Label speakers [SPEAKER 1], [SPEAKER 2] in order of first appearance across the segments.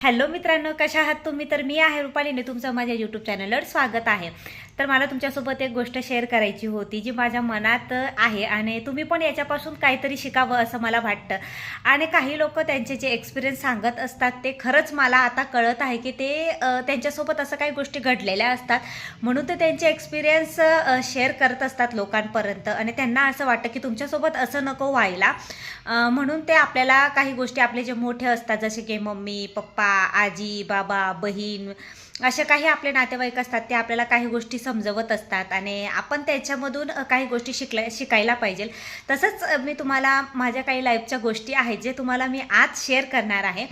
[SPEAKER 1] Hello मित्रांनो कशा आहात तुम्ही? तर मी आहे रुपालीने तुमचं माझ्या यूट्यूब चॅनलवर स्वागत आहे. तर मला तुमच्यासोबत एक गोष्ट शेअर करायची होती जी माझ्या मनात आहे आणि तुम्ही पण याच्यापासून काहीतरी शिकावं असं मला वाटतं. आणि काही लोक त्यांचे जे एक्सपिरियन्स सांगत असतात ते खरंच मला आता कळत आहे की ते त्यांच्यासोबत असं काही गोष्टी घडलेल्या असतात. म्हणून ते त्यांचे एक्सपिरियन्स शेअर करत असतात लोकांपर्यंत आणि त्यांना असं वाटतं की तुमच्यासोबत असं नको व्हायला. म्हणून ते आपल्याला काही गोष्टी आपले जे मोठे असतात जसे की मम्मी पप्पा आजी बाबा बहीण असे काही आपले नातेवाईक असतात ते आपल्याला काही गोष्टी समजवत असतात आणि आपण त्याच्यामधून काही गोष्टी शिकल्या शिकायला पाहिजे. तसंच मी तुम्हाला माझ्या काही लाईफच्या गोष्टी आहेत जे तुम्हाला मी आज शेअर करणार आहे.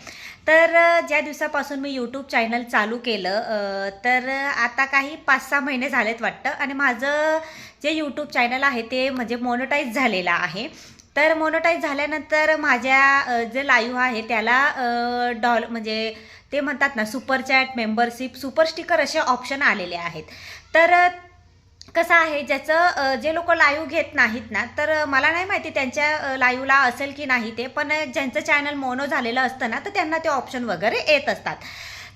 [SPEAKER 1] तर ज्या दिवसापासून मी यूट्यूब चॅनल चालू केलं तर आता काही पाच सहा महिने झालेत वाटतं. आणि माझं जे यूट्यूब चॅनल आहे ते म्हणजे मोनोटाईज झालेलं आहे. तर मोनोटाईज झाल्यानंतर माझ्या जे लाईव्ह आहे त्याला डॉल म्हणजे ते म्हणतात ना super chat membership super sticker असे ऑप्शन आलेले आहेत. तर कसं आहे ज्याचं जे लोक लाईव्ह घेत नाहीत ना तर मला नाही माहिती त्यांच्या लाईव्हला असेल की नाही ते पण ज्यांचं चॅनल मोनो झालेलं असतं ना तर त्यांना ते ऑप्शन वगैरे येत असतात.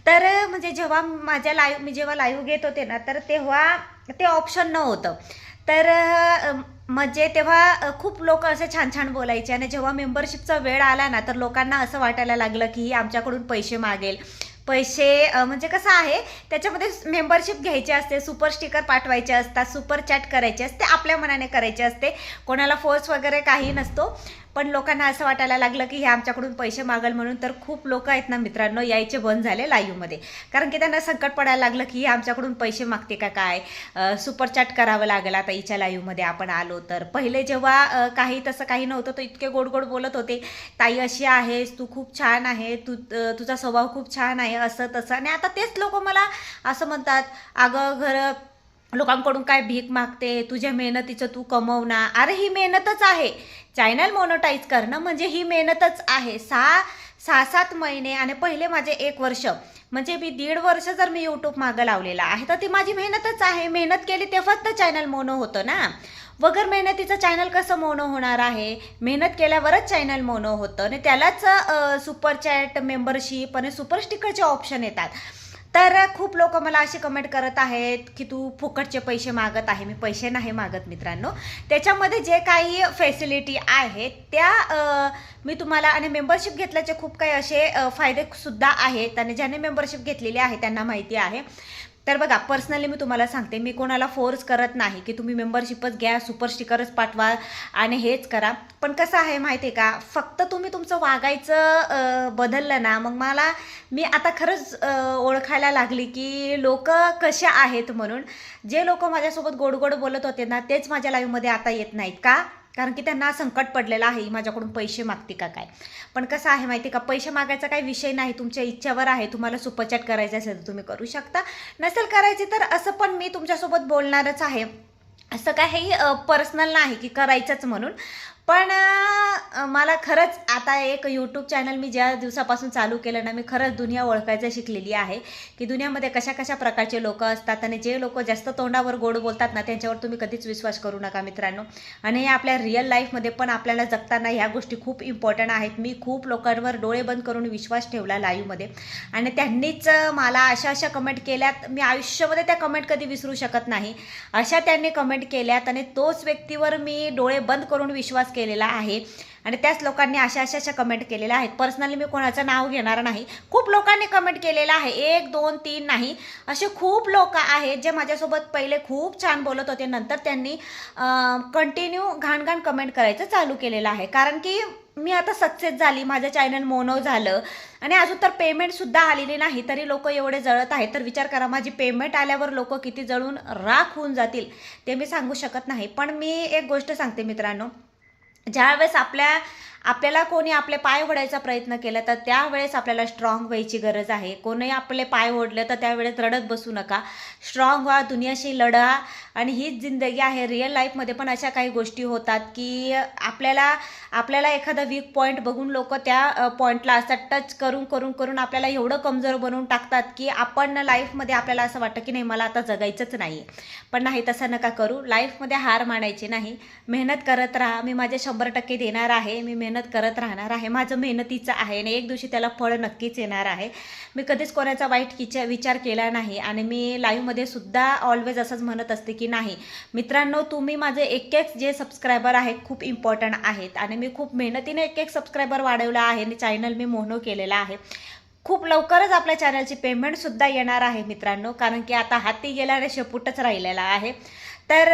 [SPEAKER 1] तर म्हणजे जेव्हा माझ्या लाईव्ह मी जेव्हा लाईव्ह घेत होते ना तर तेव्हा ते ऑप्शन नव्हतं. तर म्हणजे तेव्हा खूप लोक असे छान छान बोलायचे आणि जेव्हा मेंबरशिपचा वेळ आला ना तर लोकांना असं वाटायला लागलं की ही आमच्याकडून पैसे मागेल. पैसे म्हणजे कसं आहे त्याच्यामध्ये मेंबरशिप घ्यायची असते सुपर स्टिकर पाठवायचे असतात सुपर चॅट करायचे असते आपल्या मनाने करायचे असते. कोणाला फोर्स वगैरे काही नसतो. पण लोकांना असं वाटायला लागलं की हे आमच्याकडून पैसे मागल म्हणून तर खूप लोक आहेत ना मित्रांनो यायचे बंद झाले लाईव्हमध्ये. कारण की त्यांना संकट पडायला लागलं की हे आमच्याकडून पैसे मागते का काय? सुपरचॅट करावं लागेल आता हिच्या लाईव्हमध्ये आपण आलो तर. पहिले जेव्हा काही तसं काही नव्हतं तर इतके गोड गोड बोलत होते ताई अशी आहेस तू खूप छान आहे तू तुझा स्वभाव खूप छान आहे असं तसं आणि आता तेच लोक मला असं म्हणतात अगं घर लोकांकडून काय भीक मागते तुझ्या मेहनतीचं तू कमवणार अरे ही मेहनतच आहे. चॅनल मोनोटाईज करणं म्हणजे ही मेहनतच आहे. सहा सहा सात महिने आणि पहिले माझे एक वर्ष. म्हणजे मी दीड वर्ष जर मी यूट्यूब मागं लावलेला आहे तर ती माझी मेहनतच आहे. मेहनत केली तेव्हाच तर चॅनल मोनो होतं ना. वगर मेहनतीचं चॅनल कसं मोनो होणार आहे? मेहनत केल्यावरच चॅनल मोनो होतं. आणि त्यालाच सुपर चॅट मेंबरशिप आणि सुपर स्टिकरचे ऑप्शन येतात. तर खूप लोक मला असे कमेंट करत आहेत की तू फुकटचे पैसे मागत आहे. मी पैसे नाही मागत मित्रांनो. त्याच्यामध्ये जे काही फॅसिलिटी आहेत त्या मी तुम्हाला आणि मेंबरशिप घेतल्याचे खूप काही असे फायदेसुद्धा आहेत आणि ज्याने मेंबरशिप घेतलेली आहे त्यांना माहिती आहे. तर बघा पर्सनली मी तुम्हाला सांगते मी कोणाला फोर्स करत नाही की तुम्ही मेंबरशिपच घ्या सुपर स्टिकरच पाठवा आणि हेच करा. पण कसं आहे माहिती आहे का फक्त तुम्ही तुमचं वागायचं बदललं ना मग मला मी आता खरंच ओळखायला लागली की लोक कसे आहेत म्हणून जे लोक माझ्यासोबत गोड गोड बोलत होते ना तेच माझ्या लाईव्हमध्ये आता येत नाहीत का? कारण की त्यांना संकट पडलेलं आहे ही माझ्याकडून पैसे मागते का काय? पण कसं आहे माहिती का? पैसे मागायचा काही विषय नाही तुमच्या इच्छावर आहे तुम्हाला सुपरचॅट करायचं असेल तर तुम्ही करू शकता. नसेल करायचे तर असं पण मी तुमच्यासोबत बोलणारच आहे. असं काही पर्सनल नाही की करायचंच म्हणून. पण मला खरंच आता एक यूट्यूब चॅनल मी ज्या दिवसापासून चालू केलं ना मी खरंच दुनिया ओळखायचं शिकलेली आहे की दुनियामध्ये कशा कशा प्रकारचे लोक असतात आणि जे लोक जास्त तोंडावर गोड बोलतात ना त्यांच्यावर तुम्ही कधीच विश्वास करू नका मित्रांनो. आणि हे आपल्या रिअल लाईफमध्ये पण आपल्याला जगताना ह्या गोष्टी खूप इम्पॉर्टंट आहेत. मी खूप लोकांवर डोळे बंद करून विश्वास ठेवला लाईव्हमध्ये आणि त्यांनीच मला अशा अशा कमेंट केल्यात. मी आयुष्यामध्ये त्या कमेंट कधी विसरू शकत नाही. अशा त्यांनी कमेंट केल्यात आणि तोच व्यक्तीवर मी डोळे बंद करून विश्वास केलेला आहे. आणि त्याच लोकांनी अशा अशा अशा कमेंट केलेल्या आहेत. पर्सनली मी कोणाचं नाव घेणार नाही. खूप लोकांनी कमेंट केलेलं आहे. एक दोन तीन नाही. असे खूप लोक आहेत जे माझ्यासोबत पहिले खूप छान बोलत होते. नंतर त्यांनी कंटिन्यू घाणघाण कमेंट करायचं चालू केलेलं आहे. कारण की मी आता सक्सेस झाली. माझं चॅनल मोनो झालं. आणि अजून तर पेमेंटसुद्धा आलेली नाही. तरी लोक एवढे जळत आहेत. तर विचार करा माझी पेमेंट आल्यावर लोक किती जळून राख होऊन जातील ते मी सांगू शकत नाही. पण मी एक गोष्ट सांगते मित्रांनो. ज्यावेळेस आपल्या आपल्याला कोणी आपले पाय ओढायचा प्रयत्न केला तर त्यावेळेस आपल्याला स्ट्रॉंग व्हायची गरज आहे. कोणी आपले पाय ओढले तर त्यावेळेस रडत बसू नका. स्ट्रॉंग व्हा दुनियाशी लढा आणि हीच जिंदगी आहे. रिअल लाईफमध्ये पण अशा काही गोष्टी होतात की आपल्याला आपल्याला एखादा वीक पॉईंट बघून लोक त्या पॉईंटला असं टच करून करून करून आपल्याला एवढं कमजोर बनवून टाकतात की आपण लाईफमध्ये आपल्याला असं वाटतं की नाही मला आता जगायचंच नाही पण नाही तसं नका करू. लाईफमध्ये हार मानायची नाही. मेहनत करत राहा. मी माझे शंभर टक्के देणार आहे. मी मेहनत करत राहणार आहे. माझं मेहनतीचं आहे आणि एक दिवशी त्याला फळ नक्कीच येणार आहे. मी कधीच कोणाचा वाईट किचा विचार केला नाही आणि मी लाईव्हमध्ये सुद्धा ऑलवेज असंच म्हणत असते की नाही मित्रांनो तुम्ही माझे एक एक जे सबस्क्रायबर आहेत खूप इम्पॉर्टंट आहेत आणि मी खूप मेहनतीने एक एक सबस्क्रायबर वाढवला आहे आणि चॅनल मी मोनो केलेला आहे. खूप लवकरच आपल्या चॅनलची पेमेंटसुद्धा येणार आहे मित्रांनो कारण की आता हाती गेल्याने शेपूटच राहिलेला आहे. तर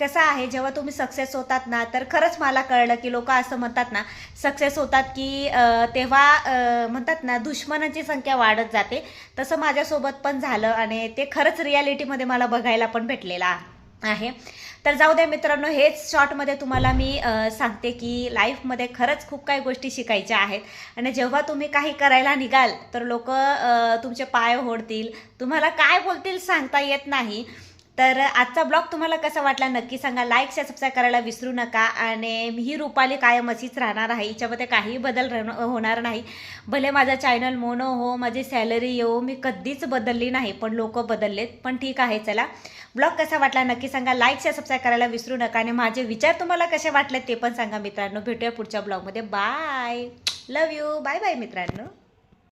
[SPEAKER 1] कसं आहे जेव्हा तुम्ही सक्सेस होतात ना तर खरंच मला कळलं की लोक असं म्हणतात ना सक्सेस होतात की तेव्हा म्हणतात ना दुश्मनांची संख्या वाढत जाते. तसं माझ्यासोबत पण झालं आणि ते खरंच रियालिटीमध्ये मला बघायला पण भेटलेलं आहे. तर जाऊ द्या मित्रांनो हेच शॉर्टमध्ये तुम्हाला मी सांगते की लाईफमध्ये खरंच खूप काही गोष्टी शिकायच्या आहेत. आणि जेव्हा तुम्ही काही करायला निघाल तर लोक तुमचे पाय ओढतील. तुम्हाला काय बोलतील सांगता येत नाही. तर आजचा ब्लॉग तुम्हाला कसा वाटला नक्की सांगा. लाईक शेअर सबस्क्राईब करायला विसरू नका. आणि ही रुपाली कायम अशीच राहणार आहे. हिच्यामध्ये काहीही बदल होणार नाही. भले माझा चॅनल मोनो हो माझी सॅलरी येऊ हो, मी कधीच बदलली नाही पण लोक बदललेत. पण ठीक आहे चला. ब्लॉग कसा वाटला नक्की सांगा. लाईक शेअर सबस्क्राईब करायला विसरू नका. आणि माझे विचार तुम्हाला कसे वाटले ते पण सांगा मित्रांनो. भेटूया पुढच्या ब्लॉगमध्ये. Bye love you bye bye मित्रांनो.